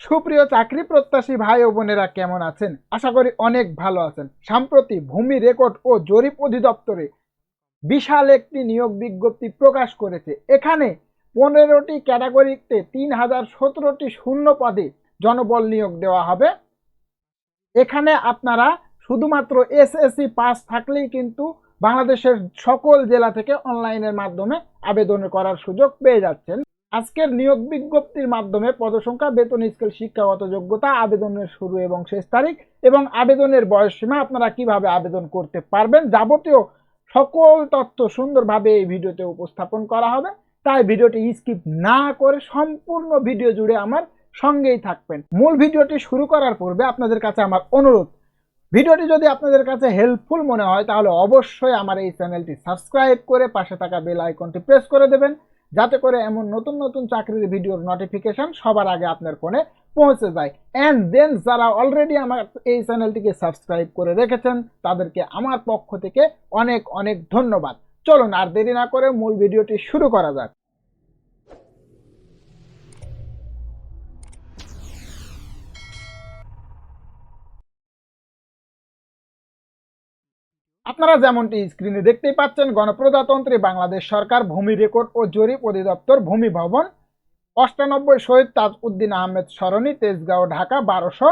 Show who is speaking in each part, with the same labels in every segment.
Speaker 1: সুপ্রিয় চাকরি প্রত্যাশী ভাই ও বোনেরা কেমন আছেন? আশা করি অনেক ভালো আছেন। সম্প্রতি ভূমি রেকর্ড ও জরিপ অধিদপ্তরে বিশাল একটি নিয়োগ বিজ্ঞপ্তি প্রকাশ করেছে। এখানে পনেরোটি ক্যাটাগরিতে তিন হাজার সতেরোটি শূন্য পদে জনবল নিয়োগ দেওয়া হবে। এখানে আপনারা শুধুমাত্র এসএসসি পাস থাকলেই কিন্তু বাংলাদেশের সকল জেলা থেকে অনলাইনের মাধ্যমে আবেদন করার সুযোগ পেয়ে যাচ্ছেন। আজকের নিয়োগ বিজ্ঞপ্তির মাধ্যমে পদসংখ্যা, বেতন, স্কেল, শিক্ষাগত যোগ্যতা, আবেদনের শুরু এবং শেষ তারিখ এবং আবেদনের বয়সসীমা আপনারা কীভাবে আবেদন করতে পারবেন যাবতীয় সকল তথ্য সুন্দরভাবে এই ভিডিওতে উপস্থাপন করা হবে। তাই ভিডিওটি স্কিপ না করে সম্পূর্ণ ভিডিও জুড়ে আমার সঙ্গেই থাকবেন। মূল ভিডিওটি শুরু করার পূর্বে আপনাদের কাছে আমার অনুরোধ, ভিডিওটি যদি আপনাদের কাছে হেল্পফুল মনে হয় তাহলে অবশ্যই আমার এই চ্যানেলটি সাবস্ক্রাইব করে পাশে থাকা বেল আইকনটি প্রেস করে দেবেন। যাতে করে এমন নতুন নতুন চাকরির ভিডিওর নোটিফিকেশন সবার আগে আপনার ফোনে পৌঁছে যায়। অ্যান্ড দেন যারা অলরেডি আমার এই চ্যানেলটিকে সাবস্ক্রাইব করে রেখেছেন, তাদেরকে আমার পক্ষ থেকে অনেক অনেক ধন্যবাদ। চলুন আর দেরি না করে মূল ভিডিওটি শুরু করা যাক। আপনারা যেমনটি স্ক্রিনে দেখতেই পাচ্ছেন, গণপ্রজাতন্ত্রী বাংলাদেশ সরকার ভূমি রেকর্ড ও জরিপ অধিদপ্তর ভূমি ভবন। অষ্টানব্বই শহীদ তাজ উদ্দিন আহমেদ সরণি, তেজগাঁও, ঢাকা, বারোশো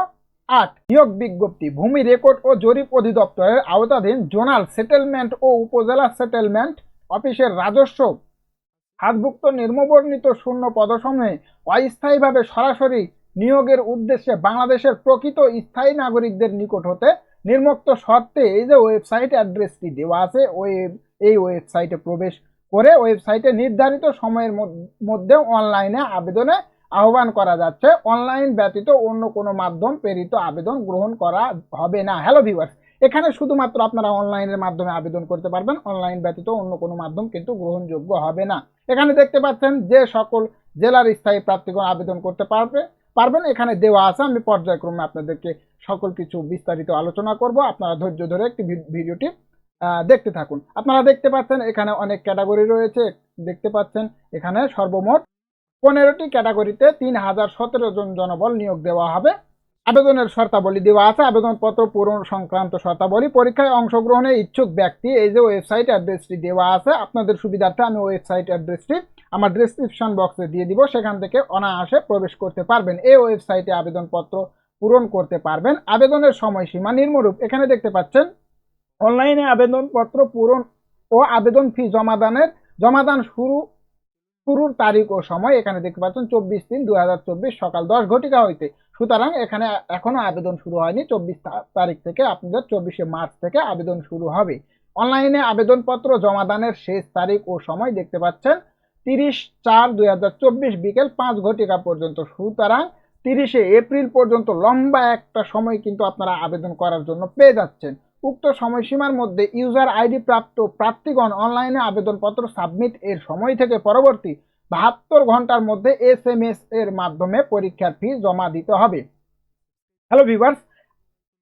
Speaker 1: আট। নিয়োগ বিজ্ঞপ্তি, ভূমি রেকর্ড ও জরিপ অধিদপ্তরের আওতাধীন জোনাল সেটেলমেন্ট ও উপজেলা সেটেলমেন্ট অফিসের রাজস্ব। হাতভুক্ত নির্মবর্ণিত শূন্য পদসমূহে অস্থায়ীভাবে সরাসরি নিয়োগের উদ্দেশ্যে বাংলাদেশের প্রকৃত স্থায়ী নাগরিকদের নিকট হতে নির্মুক্ত শর্তে এই যে ওয়েবসাইট অ্যাড্রেসটি দেওয়া আছে, ওই, এই ওয়েবসাইটে প্রবেশ করে ওয়েবসাইটে নির্ধারিত সময়ের মধ্য- অনলাইনে আবেদনে আহ্বান করা যাচ্ছে। অনলাইন ব্যতীত অন্য কোনো মাধ্যম প্রেরিত আবেদন গ্রহণ করা হবে না। হ্যালো ভিউয়ার্স এখানে শুধুমাত্র আপনারা অনলাইনের মাধ্যমে আবেদন করতে পারবেন অনলাইন ব্যতীত অন্য কোনো মাধ্যম কিন্তু গ্রহণযোগ্য হবে না। এখানে দেখতে পাচ্ছেন যে সকল জেলার স্থায়ী প্রার্থীগণ আবেদন করতে পারবে। পারবেন। এখানে দেওয়া আছে, আমি পর্যায়ক্রমে আপনাদেরকে সকল কিছু বিস্তারিত আলোচনা করব। আপনারা ধৈর্য ধরে একটি ভিডিওটি দেখতে থাকুন। আপনারা দেখতে পাচ্ছেন, এখানে অনেক ক্যাটাগরি রয়েছে। দেখতে পাচ্ছেন, এখানে সর্বমোট পনেরোটি ক্যাটাগরিতে তিন হাজার সতেরো জন জনবল নিয়োগ দেওয়া হবে। আবেদনের শর্তাবলী দেওয়া আছে। আবেদনপত্র পূরণ সংক্রান্ত শর্তাবলী পরীক্ষায় অংশগ্রহণে ইচ্ছুক ব্যক্তি এই যে ওয়েবসাইট অ্যাড্রেসটি দেওয়া আছে, আপনাদের সুবিধার্থে আমি ওয়েবসাইট অ্যাড্রেসটি আমার ডিসক্রিপশন বক্সে দিয়ে দিব। সেখান থেকে অনায়াসে প্রবেশ করতে পারবেন। এই ওয়েবসাইটে আবেদনপত্র পূরণ করতে পারবেন। আবেদনের সময়সীমা নির্মরূপ এখানে দেখতে পাচ্ছেন, অনলাইনে আবেদনপত্র পূরণ ও আবেদন ফি জমাদানের, জমাদান শুরু, শুরুর তারিখ ও সময় এখানে দেখতে পাচ্ছেন, চব্বিশ তিন দু সকাল দশ ঘটিকা হইতে। সুতরাং এখানে এখনও আবেদন শুরু হয়নি। চব্বিশ তারিখ থেকে আপনাদের চব্বিশে মার্চ থেকে আবেদন শুরু হবে। অনলাইনে আবেদনপত্র জমাদানের শেষ তারিখ ও সময় দেখতে পাচ্ছেন তিরিশ চার দুই বিকেল পাঁচ ঘটিকা পর্যন্ত। সুতরাং তিরিশে এপ্রিল পর্যন্ত লম্বা একটা সময় কিন্তু আপনারা আবেদন করার জন্য পেয়ে যাচ্ছেন। উক্ত সময়সীমার মধ্যে ইউজার আইডি প্রাপ্ত প্রার্থীগণ অনলাইনে আবেদনপত্র সাবমিট এর সময় থেকে পরবর্তী বাহাত্তর ঘণ্টার মধ্যে এস এম এস এর মাধ্যমে পরীক্ষার ফি জমা দিতে হবে। হ্যালো ভিভার্স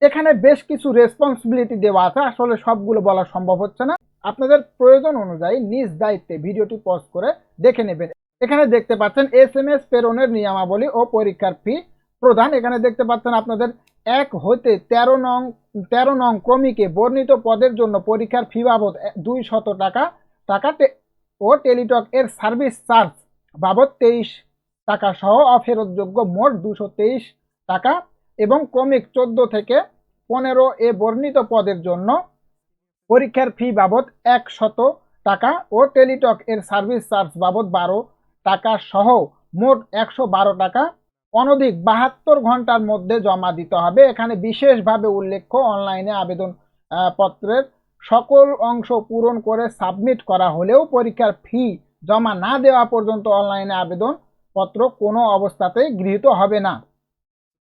Speaker 1: এখানে বেশ কিছু রেসপন্সিবিলিটি দেওয়া আছে। আসলে সবগুলো বলা সম্ভব হচ্ছে না। আপনাদের প্রয়োজন অনুযায়ী নিজ দায়িত্বে ভিডিওটি পজ করে দেখে নেবেন। এখানে দেখতে পাচ্ছেন এস এম এস প্রেরণের নিয়মাবলী ও পরীক্ষার ফি প্রদান। এখানে দেখতে পাচ্ছেন আপনাদের এক হতে তেরো নং তেরো নং ক্রমিকে বর্ণিত পদের জন্য পরীক্ষার ফি বাবদ দুই শত টাকা টাকা টে- ও টেলিটক এর সার্ভিস চার্জ বাবদ তেইশ টাকা সহ অফেরতযোগ্য মোট দুশো তেইশ টাকা এবং ক্রমিক চোদ্দ থেকে পনেরো এ বর্ণিত পদের জন্য পরীক্ষার ফি বাবদ একশত টাকা ও টেলিটক এর সার্ভিস চার্জ বাবদ বারো টাকা সহ মোট একশো বারো টাকা। অনধিক বাহাত্তর ঘণ্টার মধ্যে জমা দিতে হবে। এখানে বিশেষভাবে উল্লেখ্য, অনলাইনে আবেদন পত্রের সকল অংশ পূরণ করে সাবমিট করা হলেও পরীক্ষার ফি জমা না দেওয়া পর্যন্ত অনলাইনে আবেদন পত্র কোনো অবস্থাতেই গৃহীত হবে না।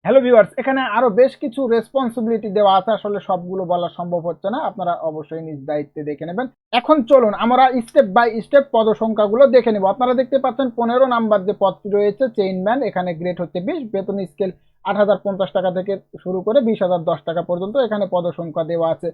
Speaker 1: হ্যালো ভিউয়ার্স এখানে আরও বেশ কিছু রেসপন্সিবিলিটি দেওয়া আছে। আসলে সবগুলো বলা সম্ভব হচ্ছে না। আপনারা অবশ্যই নিজ দায়িত্বে দেখে নেবেন। এখন চলুন, আমরা স্টেপ বাই স্টেপ পদসংখ্যাগুলো দেখে নেব। আপনারা দেখতে পাচ্ছেন পনেরো নাম্বার যে পদটি রয়েছে চেইনম্যান এখানে গ্রেড হচ্ছে বিশ, বেতন স্কেল আট হাজার পঞ্চাশ টাকা থেকে শুরু করে বিশ হাজার দশ টাকা পর্যন্ত এখানে পদসংখ্যা দেওয়া আছে।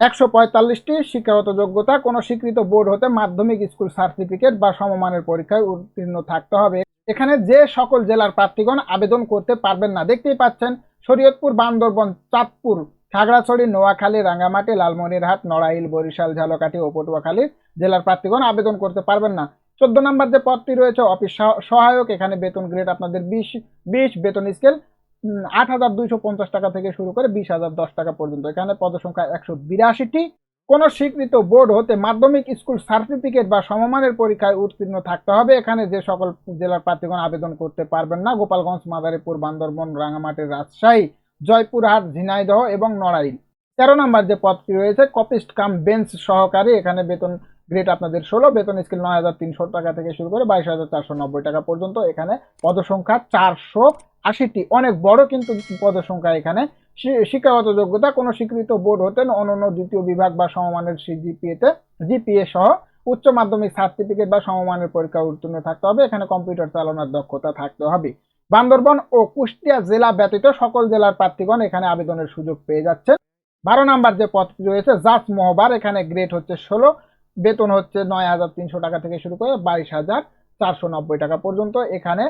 Speaker 1: একশো পঁয়তাল্লিশটি শিক্ষাগত যোগ্যতা, কোনো স্বীকৃত বোর্ড হতে মাধ্যমিক স্কুল সার্টিফিকেট বা সমমানের পরীক্ষায় উত্তীর্ণ থাকতে হবে। এখানে যে সকল জেলার প্রার্থীগণ আবেদন করতে পারবেন না, দেখতেই পাচ্ছেন শরীয়তপুর, বান্দরবন, চাঁদপুর, খাগড়াছড়ি, নোয়াখালী, রাঙ্গামাটি, লালমনিরহাট, নড়াইল, বরিশাল, ঝালকাঠি ও পটুয়াখালী জেলার প্রার্থীগণ আবেদন করতে পারবেন না। চোদ্দ নম্বর যে পদটি রয়েছে, অফিস সহ- সহায়ক, এখানে বেতন গ্রেড আপনাদের বিশ বিশ বেতন স্কেল আট হাজার দুইশো পঞ্চাশ টাকা থেকে শুরু করে বিশ হাজার দশ টাকা পর্যন্ত। এখানে পদসংখ্যা একশো বিরাশিটি। কোন স্বীকৃত বোর্ড হতে মাধ্যমিক স্কুল সার্টিফিকেট বা সমমানের পরীক্ষায় উত্তীর্ণ থাকতে হবে। এখানে যে সকল জেলার প্রার্থীগণ আবেদন করতে পারবেন না। গোপালগঞ্জ, মাদারীপুর, বান্দরবন রাঙামাটি রাজশাহী, জয়পুরহাট, ঝিনাইদহ এবং নড়াইল। তেরো নম্বর যে পদটি রয়েছে, কপিস্ট কাম বেঞ্চ সহকারী এখানে বেতন গ্রেড আপনাদের ষোলো, বেতন স্কেল নয় হাজার তিনশো টাকা থেকে শুরু করে বাইশ হাজার চারশো নব্বই টাকা পর্যন্ত এখানে পদসংখ্যা চারশো আশিটি। অনেক বড় কিন্তু পদসংখ্যা এখানে। শিক্ষাগত যোগ্যতা, কোনো স্বীকৃত বোর্ড হতেন অনন্য দ্বিতীয় বিভাগ বা সমমানের জিপিএতে জিপিএ সহ উচ্চ মাধ্যমিক সার্টিফিকেট বা সমমানের পরীক্ষা উত্তীর্ণ থাকতে হবে। এখানে কম্পিউটার চালানোর দক্ষতা থাকতে হবে। বান্দরবন ও কুষ্টিয়া জেলা ব্যতীত সকল জেলার প্রার্থীগণ এখানে আবেদনের সুযোগ পেয়ে যাচ্ছেন। বারো নাম্বার যে পদটি রয়েছে জাস মহবার, এখানে গ্রেড হচ্ছে ষোলো। বেতন হচ্ছে নয় হাজার তিনশো টাকা থেকে শুরু করে বাইশ হাজার চারশো নব্বই টাকা পর্যন্ত। এখানে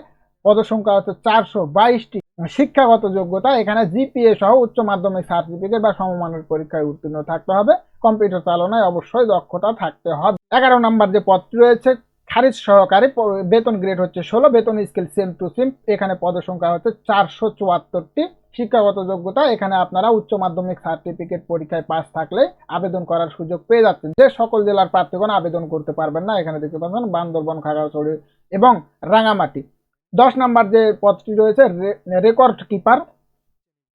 Speaker 1: পদসংখ্যা হচ্ছে চারশো বাইশটি। শিক্ষাগত যোগ্যতা, এখানে জিপিএ সহ উচ্চ মাধ্যমিক সার্টিফিকেট বা সমমানের পরীক্ষায় উত্তীর্ণ থাকতে হবে। কম্পিউটার চালনায় অবশ্যই দক্ষতা থাকতে হবে। এগারো নম্বর যে পদটি রয়েছে খারিজ সহকারে বেতন গ্রেড হচ্ছে ষোলো, বেতন স্কেল সেম টু সেম এখানে পদসংখ্যা হচ্ছে চারশো চুয়াত্তরটি। শিক্ষাগত যোগ্যতা, এখানে আপনারা উচ্চ মাধ্যমিক সার্টিফিকেট পরীক্ষায় পাস থাকলে আবেদন করার সুযোগ পেয়ে যাচ্ছেন। যে সকল জেলার প্রার্থীগণ আবেদন করতে পারবেন না, এখানে দেখতে পাচ্ছেন বান্দরবন, খাগড়াছড়ি এবং রাঙামাটি। দশ নাম্বার যে পদটি রয়েছে রেকর্ড কিপার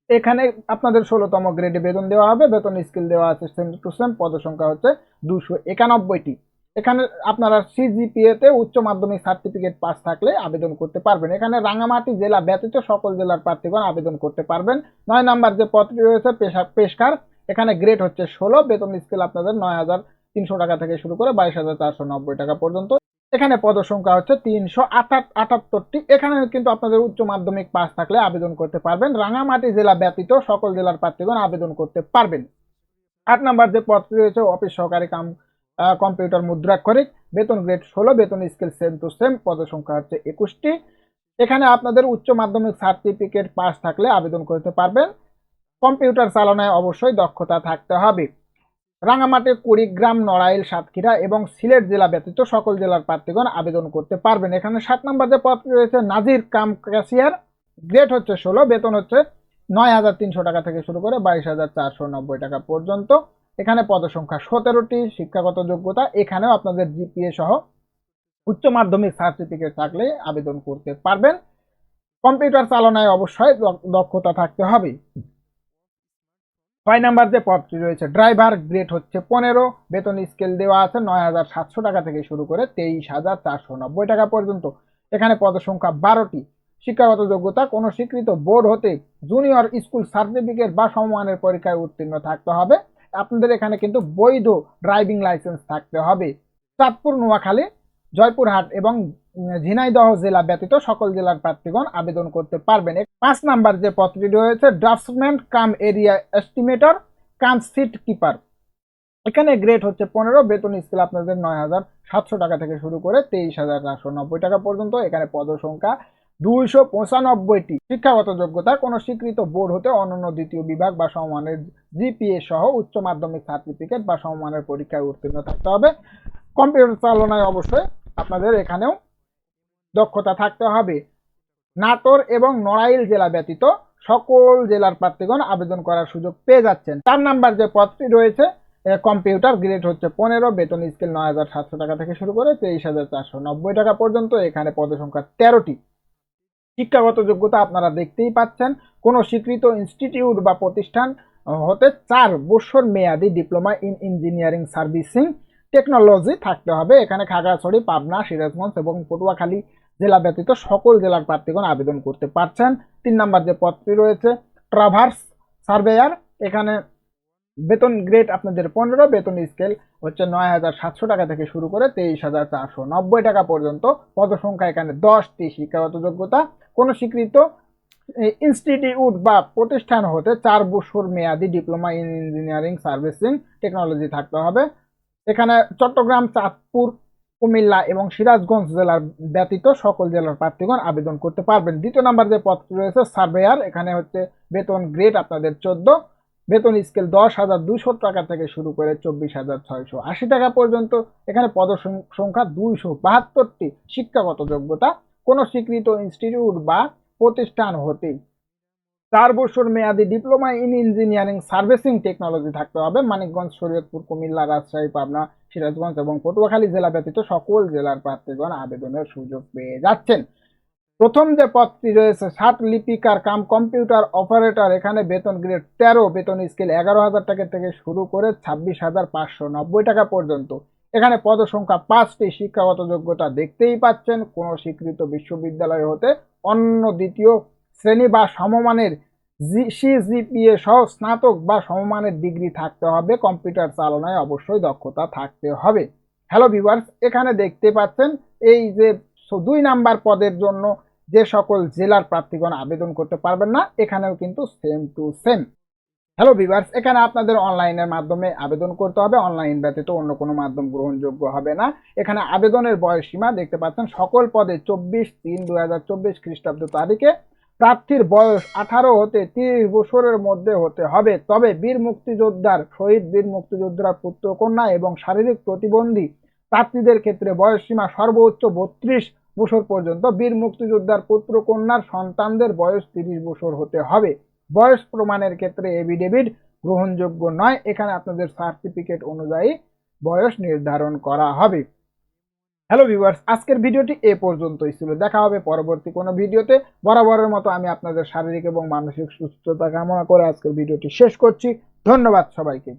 Speaker 1: এখানে আপনাদের ষোলোতম গ্রেডে বেতন দেওয়া হবে, বেতন স্কিল দেওয়া আছে সেম টু সেম পদসংখ্যা হচ্ছে দুশো একানব্বইটি। এখানে আপনারা সিজিপিএ তে উচ্চ মাধ্যমিক সার্টিফিকেট পাস থাকলে আবেদন করতে পারবেন। এখানে রাঙামাটি জেলা ব্যতীত সকল জেলার প্রার্থীগণ আবেদন করতে পারবেন। নয় নাম্বার যে পদটি রয়েছে পেশকার, এখানে গ্রেড হচ্ছে ষোলো, বেতন স্কেল আপনাদের নয় হাজার তিনশো টাকা থেকে শুরু করে বাইশ হাজার চারশো নব্বই টাকা পর্যন্ত। এখানে পদসংখ্যা হচ্ছে তিনশো আটাত্তরটি। এখানে কিন্তু আপনাদের উচ্চ মাধ্যমিক পাস থাকলে আবেদন করতে পারবেন। রাঙামাটি জেলা ব্যতীত সকল জেলার প্রার্থীগণ আবেদন করতে পারবেন। আট নাম্বার যে পদটি রয়েছে, অফিস সহকারী কাম কম্পিউটার মুদ্রাক্ষরিক বেতন গ্রেড ষোলো, বেতন স্কেল সেম টু সেম পদসংখ্যা হচ্ছে একুশটি। এখানে আপনাদের উচ্চ মাধ্যমিক সার্টিফিকেট পাস থাকলে আবেদন করতে পারবেন। কম্পিউটার চালনায় অবশ্যই দক্ষতা থাকতে হবে। রাঙামাটি, কুড়িগ্রাম, নড়াইল, সাতক্ষীরা এবং সিলেট জেলা ব্যতীত সকল জেলার প্রার্থীগণ আবেদন করতে পারবেন। এখানে সাত নম্বর যে পদটি রয়েছে, নাজির কাম ক্যাশিয়ার। গ্রেড হচ্ছে ষোলো, বেতন হচ্ছে নয় হাজার তিনশো টাকা থেকে শুরু করে বাইশ হাজার চারশো নব্বই টাকা পর্যন্ত। এখানে পদসংখ্যা সতেরোটি, শিক্ষাগত যোগ্যতা, এখানেও আপনাদের জিপিএ সহ উচ্চ মাধ্যমিক সার্টিফিকেট থাকলে আবেদন করতে পারবেন। কম্পিউটার চালনায় অবশ্যই দক্ষ- দক্ষতা থাকতে হবে। ছয় নাম্বার যে পদটি রয়েছে, ড্রাইভার গ্রেড হচ্ছে পনেরো, বেতন স্কেল দেওয়া আছে নয় হাজার সাতশো টাকা থেকে শুরু করে তেইশ হাজার চারশো নব্বই টাকা পর্যন্ত। এখানে পদসংখ্যা বারোটি, শিক্ষাগত যোগ্যতা, কোনো স্বীকৃত বোর্ড হতে জুনিয়র স্কুল সার্টিফিকেট বা সমমানের পরীক্ষায় উত্তীর্ণ থাকতে হবে। আপনাদের এখানে কিন্তু বৈধ ড্রাইভিং লাইসেন্স থাকতে হবে। চাঁদপুর, নোয়াখালী, জয়পুরহাট এবং ঝিনাইদহ জেলা ব্যতীত সকল জেলার প্রার্থীগণ আবেদন করতে পারবেন। পাঁচ নাম্বার যে পদটি রয়েছে draftsman cum area estimator cum seat keeper এখানে গ্রেড হচ্ছে পনেরো, বেতন স্কেল আপনাদের নয় হাজার সাতশো টাকা থেকে শুরু করে তেইশ হাজার চারশো নব্বই টাকা পর্যন্ত। এখানে পদসংখ্যা দুইশো পঁচানব্বইটি শিক্ষাগত যোগ্যতা কোনো স্বীকৃত বোর্ড হতে অনন্য দ্বিতীয় বিভাগ বা সমমানের জিপিএ সহ উচ্চ মাধ্যমিক সার্টিফিকেট বা সমমানের পরীক্ষায় উত্তীর্ণ থাকতে হবে। কম্পিউটার চালনায় অবশ্যই আপনাদের এখানেও দক্ষতা থাকতে হবে। নাটোর এবং নড়াইল জেলা ব্যতীত সকল জেলার প্রার্থীগণ আবেদন করার সুযোগ পেয়ে যাচ্ছেন। চার নাম্বার যে পদটি রয়েছে কম্পিউটার গ্রেড হচ্ছে পনেরো, বেতন স্কেল নয় হাজার সাতশো টাকা থেকে শুরু করে তেইশ হাজার চারশো নব্বই টাকা পর্যন্ত। এখানে পদসংখ্যা তেরোটি। শিক্ষাগত যোগ্যতা আপনারা দেখতেই পাচ্ছেন। কোনো স্বীকৃত ইনস্টিটিউট বা প্রতিষ্ঠান হতে চার বছর মেয়াদি diploma in engineering servicing technology থাকতে হবে। এখানে খাগড়াছড়ি, পাবনা, সিরাজগঞ্জ এবং পটুয়াখালী জেলা ব্যতীত সকল জেলার প্রার্থীগণ আবেদন করতে পারছেন। তিন নাম্বার যে পদটি রয়েছে ট্রাভার্স সার্ভেয়ার এখানে বেতন গ্রেড আপনাদের পনেরো, বেতন স্কেল হচ্ছে নয় হাজার সাতশো টাকা থেকে শুরু করে তেইশ হাজার চারশো নব্বই টাকা পর্যন্ত। পদসংখ্যা এখানে দশটি শিক্ষাগত যোগ্যতা। কোনো স্বীকৃত ইনস্টিটিউট বা প্রতিষ্ঠান হতে চার বছর মেয়াদি diploma in engineering servicing technology থাকতে হবে। এখানে চট্টগ্রাম, চাঁদপুর, কুমিল্লা এবং সিরাজগঞ্জ জেলার ব্যতীত সকল জেলার প্রার্থীগণ আবেদন করতে পারবেন। দ্বিতীয় নাম্বার যে পদটি রয়েছে সার্ভেয়ার এখানে হচ্ছে বেতন গ্রেড আপনাদের চোদ্দ, বেতন স্কেল দশ হাজার দুশো টাকা থেকে শুরু করে চব্বিশ হাজার ছয়শো আশি টাকা পর্যন্ত। এখানে পদ সংখ্যা দুইশো বাহাত্তরটি শিক্ষাগত যোগ্যতা। কোনো স্বীকৃত ইনস্টিটিউট বা প্রতিষ্ঠান হতে চার বছর মেয়াদি diploma in engineering servicing technology থাকতে হবে। মানিকগঞ্জ, শরীয়তপুর, কুমিল্লা, রাজশাহী, পাবনা, সিরাজগঞ্জ এবং পটুয়াখালী জেলা ব্যতীত সকল জেলার প্রার্থীগণ আবেদনের সুযোগ পেয়ে যাচ্ছেন। প্রথম যে পদটি রয়েছে, সাত লিপিকার কাম কম্পিউটার অপারেটর, এখানে বেতন গ্রেড তেরো, বেতন স্কেল এগারো হাজার টাকা থেকে শুরু করে ছাব্বিশ হাজার পাঁচশো নব্বই টাকা পর্যন্ত। এখানে পদ সংখ্যা পাঁচটি শিক্ষাগত যোগ্যতা দেখতেই পাচ্ছেন। কোনো স্বীকৃত বিশ্ববিদ্যালয় হতে অন্য দ্বিতীয় শ্রেণি বা সমমানের সিজিপিএ সহ স্নাতক বা সমমানের ডিগ্রি থাকতে হবে। কম্পিউটার চালনায় অবশ্যই দক্ষতা থাকতে হবে। হ্যালো ভিউয়ার্স, এখানে দেখতে পাচ্ছেন এই যে দুই নাম্বার পদের জন্য যে সকল জেলার প্রার্থীগণ আবেদন করতে পারবেন না, এখানেও কিন্তু same to same. Hello viewers এখানে আপনাদের অনলাইনের মাধ্যমে আবেদন করতে হবে। অনলাইন ব্যতীত অন্য কোনো মাধ্যম গ্রহণযোগ্য হবে না। এখানে আবেদনের বয়স সীমা দেখতে পাচ্ছেন। সকল পদে চব্বিশ তিন দু হাজার চব্বিশ খ্রিস্টাব্দ তারিখে। প্রার্থীর বয়স আঠারো হতে তিরিশ বছরের মধ্যে হতে হবে। তবে বীর মুক্তিযোদ্ধার শহীদ বীর মুক্তিযোদ্ধার পুত্র কন্যা এবং শারীরিক প্রতিবন্ধী প্রার্থীদের ক্ষেত্রে বয়স সীমা সর্বোচ্চ বত্রিশ বছর পর্যন্ত। বীর মুক্তিযোদ্ধার পুত্র কন্যার সন্তানদের বয়স তিরিশ বছর হতে হবে। বয়স প্রমাণের ক্ষেত্রে এভিডেভিট গ্রহণযোগ্য নয়। এখানে আপনাদের সার্টিফিকেট অনুযায়ী বয়স নির্ধারণ করা হবে। হ্যালো ভিউয়ার্স আজকের ভিডিওটি এ পর্যন্তই ছিল। দেখা হবে পরবর্তী কোনো ভিডিওতে। বরাবরের মতো আমি আপনাদের শারীরিক এবং মানসিক সুস্থতা কামনা করে আজকের ভিডিওটি শেষ করছি। ধন্যবাদ সবাইকে।